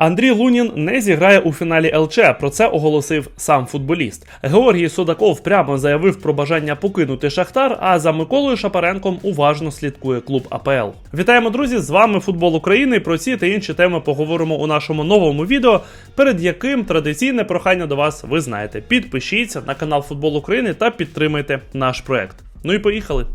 Андрій Лунін не зіграє у фіналі ЛЧ. Про це оголосив сам футболіст. Георгій Судаков прямо заявив про бажання покинути Шахтар. А за Миколою Шапаренком уважно слідкує клуб АПЛ. Вітаємо, друзі! З вами футбол України. Про ці та інші теми поговоримо у нашому новому відео, перед яким традиційне прохання до вас ви знаєте. Підпишіться на канал Футбол України та підтримайте наш проект. Ну і поїхали.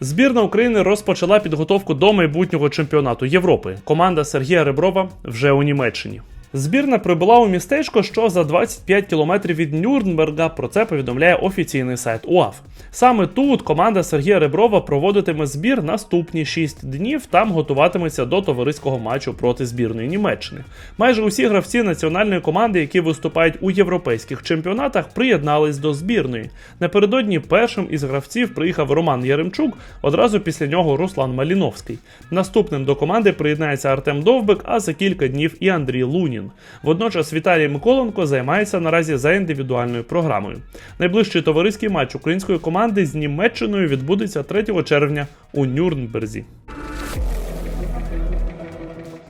Збірна України розпочала підготовку до майбутнього чемпіонату Європи. Команда Сергія Реброва вже у Німеччині. Збірна прибула у містечко, що за 25 кілометрів від Нюрнберга. Про це повідомляє офіційний сайт УАФ. Саме тут команда Сергія Реброва проводитиме збір наступні 6 днів. Там готуватиметься до товариського матчу проти збірної Німеччини. Майже усі гравці національної команди, які виступають у європейських чемпіонатах, приєднались до збірної. Напередодні першим із гравців приїхав Роман Яремчук. Одразу після нього Руслан Маліновський. Наступним до команди приєднається Артем Довбик, а за кілька днів і Андрій Лунін. Водночас Віталій Миколенко займається наразі за індивідуальною програмою. Найближчий товариський матч української команди з Німеччиною відбудеться 3 червня у Нюрнберзі.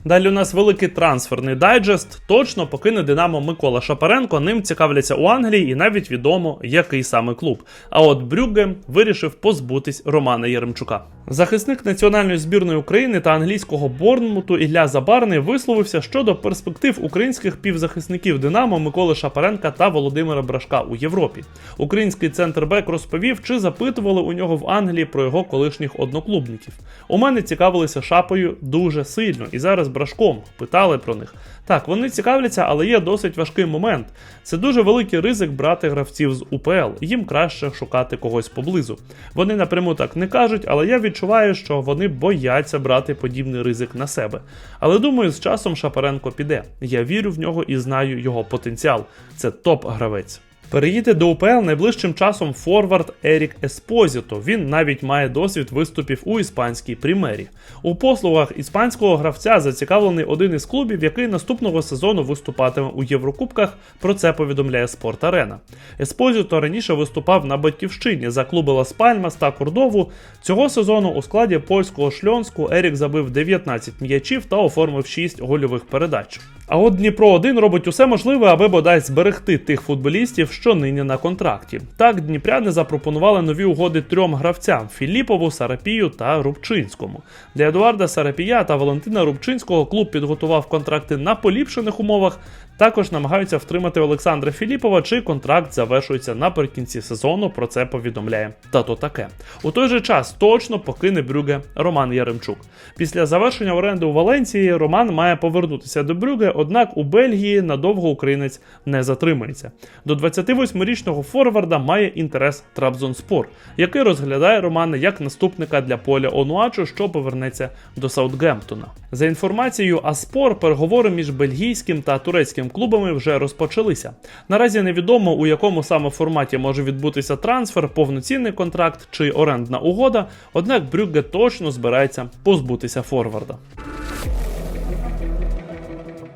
Далі у нас великий трансферний дайджест. Точно покине Динамо Микола Шапаренко. Ним цікавляться у Англії, і навіть відомо, який саме клуб. А от Брюгге вирішив позбутись Романа Яремчука. Захисник національної збірної України та англійського Борнмуту Ілля Забарний висловився щодо перспектив українських півзахисників Динамо Миколи Шапаренка та Володимира Брашка у Європі. Український центрбек розповів, чи запитували у нього в Англії про його колишніх одноклубників. У мене цікавилися шапою дуже сильно, і зараз Брашком питали про них. Так, вони цікавляться, але є досить важкий момент. Це дуже великий ризик брати гравців з УПЛ. Їм краще шукати когось поблизу. Вони напряму так не кажуть, але я відчуваю, що вони бояться брати подібний ризик на себе. Але думаю, з часом Шапаренко піде. Я вірю в нього і знаю його потенціал. Це топ-гравець. Переїде до УПЛ найближчим часом форвард Ерік Еспозіто. Він навіть має досвід виступів у іспанській примері. У послугах іспанського гравця зацікавлений один із клубів, який наступного сезону виступатиме у Єврокубках. Про це повідомляє Спорт Арена. Еспозіто раніше виступав на батьківщині за клуби Лас Пальмас та Кордову. Цього сезону у складі польського шльонську Ерік забив 19 м'ячів та оформив 6 гольових передач. А от Дніпро 1 робить усе можливе, аби бодай зберегти тих футболістів, що нині на контракті. Так, дніпряни запропонували нові угоди трьом гравцям: Філіпову, Сарапію та Рубчинському. Для Едуарда Сарапія та Валентина Рубчинського клуб підготував контракти на поліпшених умовах. Також намагаються втримати Олександра Філіпова, чий контракт завершується наприкінці сезону. Про це повідомляє. Та то таке. У той же час точно покине Брюге Роман Яремчук. Після завершення оренди у Валенції Роман має повернутися до Брюге, однак у Бельгії надовго українець не затримається. До 28-річного форварда має інтерес Трабзонспор, який розглядає Романа як наступника для поля Онуачу, що повернеться до Саутгемптона. За інформацією Аспор, переговори між бельгійським та турецьким клубами вже розпочалися. Наразі невідомо у якому саме форматі може відбутися трансфер, повноцінний контракт чи орендна угода. Однак Брюгге точно збирається позбутися форварда.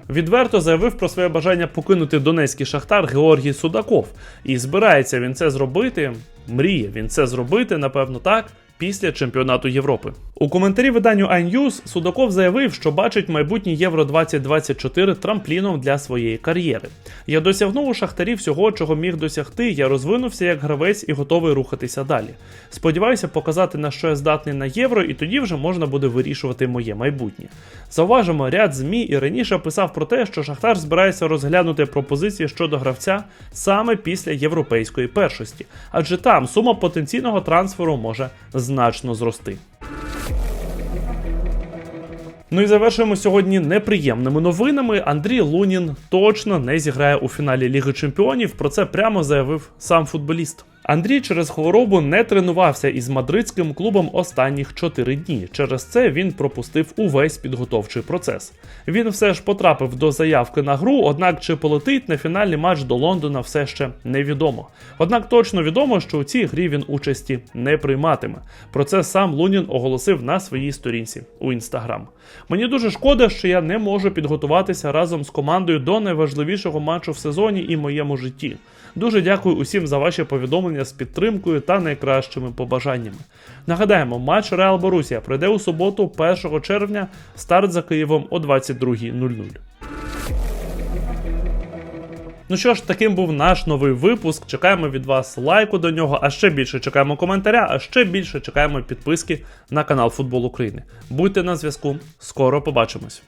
Відверто заявив про своє бажання покинути донецький шахтар Георгій Судаков. І збирається він це зробити. Мріє він це зробити, напевно, так. Після чемпіонату Європи у коментарі виданню iNews Судаков заявив, що бачить майбутнє Євро 2024 трампліном для своєї кар'єри. Я досягнув у шахтарі всього, чого міг досягти. Я розвинувся як гравець і готовий рухатися далі. Сподіваюся показати на що я здатний на євро, і тоді вже можна буде вирішувати моє майбутнє. Зауважимо, ряд змі і раніше писав про те, що Шахтар збирається розглянути пропозиції щодо гравця саме після європейської першості, адже там сума потенційного трансферу може значно зрости. Ну і завершуємо сьогодні неприємними новинами. Андрій Лунін точно не зіграє у фіналі Ліги Чемпіонів. Про це прямо заявив сам футболіст. Андрій через хворобу не тренувався із мадридським клубом останніх 4 дні. Через це він пропустив увесь підготовчий процес. Він все ж потрапив до заявки на гру, однак чи полетить на фінальний матч до Лондона все ще невідомо. Однак точно відомо, що у цій грі він участі не прийматиме. Про це сам Лунін оголосив на своїй сторінці у інстаграм. Мені дуже шкода, що я не можу підготуватися разом з командою до найважливішого матчу в сезоні і моєму житті. Дуже дякую усім за ваші повідомлення повідомлення з підтримкою та найкращими побажаннями. Нагадаємо, матч Реал Борусія пройде у суботу, 1 червня, старт за Києвом о 22.00. Ну що ж, таким був наш новий випуск. Чекаємо від вас лайку до нього, а ще більше чекаємо коментаря, а ще більше чекаємо підписки на канал Футбол України. Будьте на зв'язку, скоро побачимось.